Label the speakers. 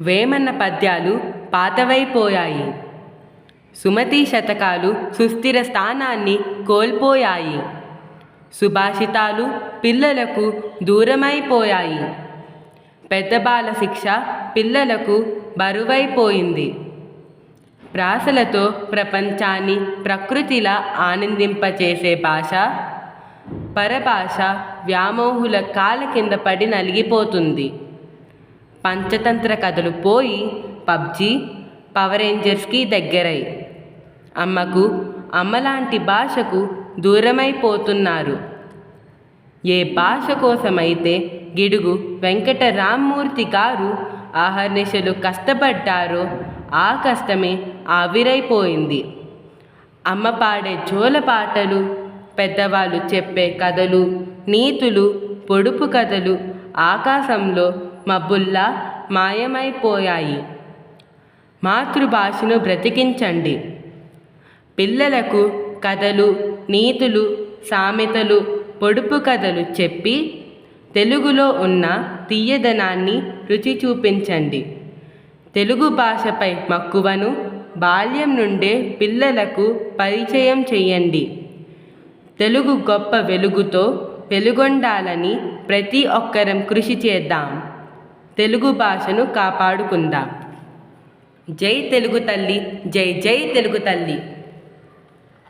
Speaker 1: వేమన్న పద్యాలు పాతవైపోయాయి. సుమతి శతకాలు సుస్థిర స్థానాన్ని కోల్పోయాయి. సుభాషితాలు పిల్లలకు దూరమైపోయాయి. పెద్దబాల శిక్ష పిల్లలకు బరువైపోయింది. ప్రాసలతో ప్రపంచాన్ని ప్రకృతిలా ఆనందింపచేసే భాష పరభాష వ్యామోహుల కాల కింద పడి నలిగిపోతుంది. పంచతంత్ర కథలు పోయి పబ్జి పవర్ రేంజర్స్కి దగ్గరై. అమ్మకు అమ్మలాంటి భాషకు దూరమైపోతున్నారు. ఏ భాష కోసమైతే గిడుగు వెంకటరామ్మూర్తి గారు ఆహర్నిశలు కష్టపడ్డారో ఆ కష్టమే ఆవిరైపోయింది. అమ్మ పాడే జోల పాటలు పెద్దవాళ్ళు చెప్పే కథలు నీతులు పొడుపు కథలు ఆకాశంలో మబ్బుల్లా మాయమైపోయాయి. మాతృభాషను బ్రతికించండి. పిల్లలకు కథలు నీతులు సామెతలు పొడుపు కథలు చెప్పి తెలుగులో ఉన్న తీయదనాన్ని రుచి చూపించండి. తెలుగు భాషపై మక్కువను బాల్యం నుండే పిల్లలకు పరిచయం చేయండి. తెలుగు గొప్ప వెలుగుతో వెలుగొండాలని ప్రతి ఒక్కరం కృషి చేద్దాం. తెలుగు భాషను కాపాడుకుందాం. జై తెలుగు తల్లి జై జై తెలుగు తల్లి.